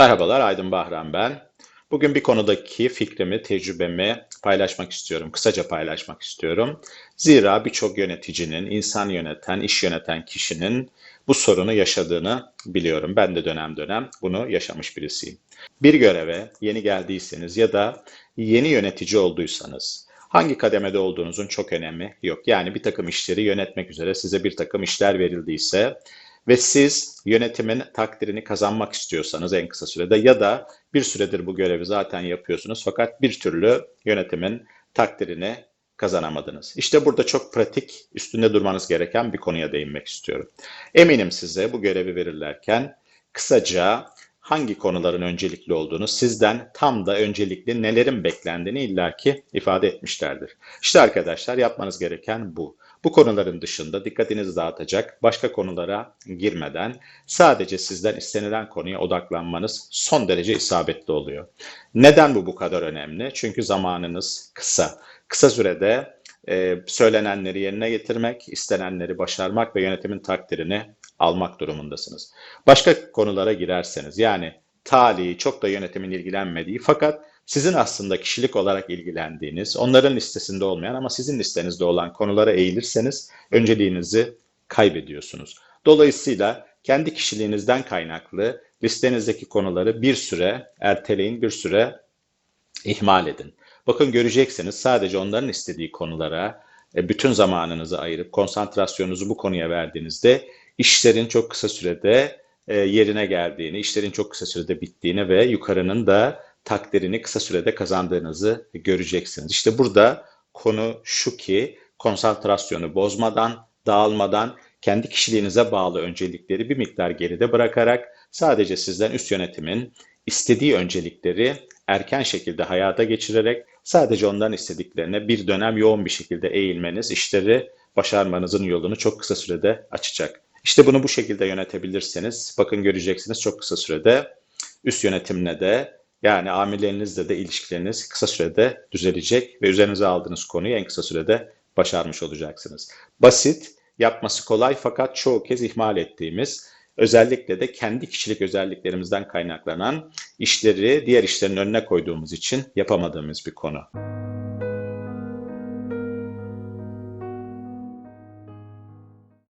Merhabalar, Aydın Bahran ben. Bugün bir konudaki fikrimi, tecrübemi paylaşmak istiyorum. Kısaca paylaşmak istiyorum. Zira birçok yöneticinin, insan yöneten, iş yöneten kişinin bu sorunu yaşadığını biliyorum. Ben de dönem dönem bunu yaşamış birisiyim. Bir göreve yeni geldiyseniz ya da yeni yönetici olduysanız hangi kademede olduğunuzun çok önemi yok. Yani bir takım işleri yönetmek üzere size bir takım işler verildiyse ve siz yönetimin takdirini kazanmak istiyorsanız en kısa sürede ya da bir süredir bu görevi zaten yapıyorsunuz fakat bir türlü yönetimin takdirini kazanamadınız. İşte burada çok pratik, üstünde durmanız gereken bir konuya değinmek istiyorum. Eminim size bu görevi verirlerken kısaca hangi konuların öncelikli olduğunu, sizden tam da öncelikli nelerin beklendiğini illaki ifade etmişlerdir. İşte arkadaşlar yapmanız gereken bu. Bu konuların dışında dikkatinizi dağıtacak başka konulara girmeden sadece sizden istenilen konuya odaklanmanız son derece isabetli oluyor. Neden bu bu kadar önemli? Çünkü zamanınız kısa. Kısa sürede e, söylenenleri yerine getirmek, istenenleri başarmak ve yönetimin takdirini almak durumundasınız. Başka konulara girerseniz yani tali çok da yönetimin ilgilenmediği fakat sizin aslında kişilik olarak ilgilendiğiniz, onların listesinde olmayan ama sizin listenizde olan konulara eğilirseniz önceliğinizi kaybediyorsunuz. Dolayısıyla kendi kişiliğinizden kaynaklı listenizdeki konuları bir süre erteleyin, bir süre ihmal edin. Bakın göreceksiniz sadece onların istediği konulara e, bütün zamanınızı ayırıp konsantrasyonunuzu bu konuya verdiğinizde işlerin çok kısa sürede e, yerine geldiğini, işlerin çok kısa sürede bittiğini ve yukarının da takdirini kısa sürede kazandığınızı göreceksiniz. İşte burada konu şu ki konsantrasyonu bozmadan, dağılmadan kendi kişiliğinize bağlı öncelikleri bir miktar geride bırakarak sadece sizden üst yönetimin istediği öncelikleri erken şekilde hayata geçirerek sadece ondan istediklerine bir dönem yoğun bir şekilde eğilmeniz işleri başarmanızın yolunu çok kısa sürede açacak. İşte bunu bu şekilde yönetebilirseniz bakın göreceksiniz çok kısa sürede üst yönetimle de yani amirlerinizle de ilişkileriniz kısa sürede düzelecek ve üzerinize aldığınız konuyu en kısa sürede başarmış olacaksınız. Basit, yapması kolay fakat çoğu kez ihmal ettiğimiz, özellikle de kendi kişilik özelliklerimizden kaynaklanan işleri diğer işlerin önüne koyduğumuz için yapamadığımız bir konu.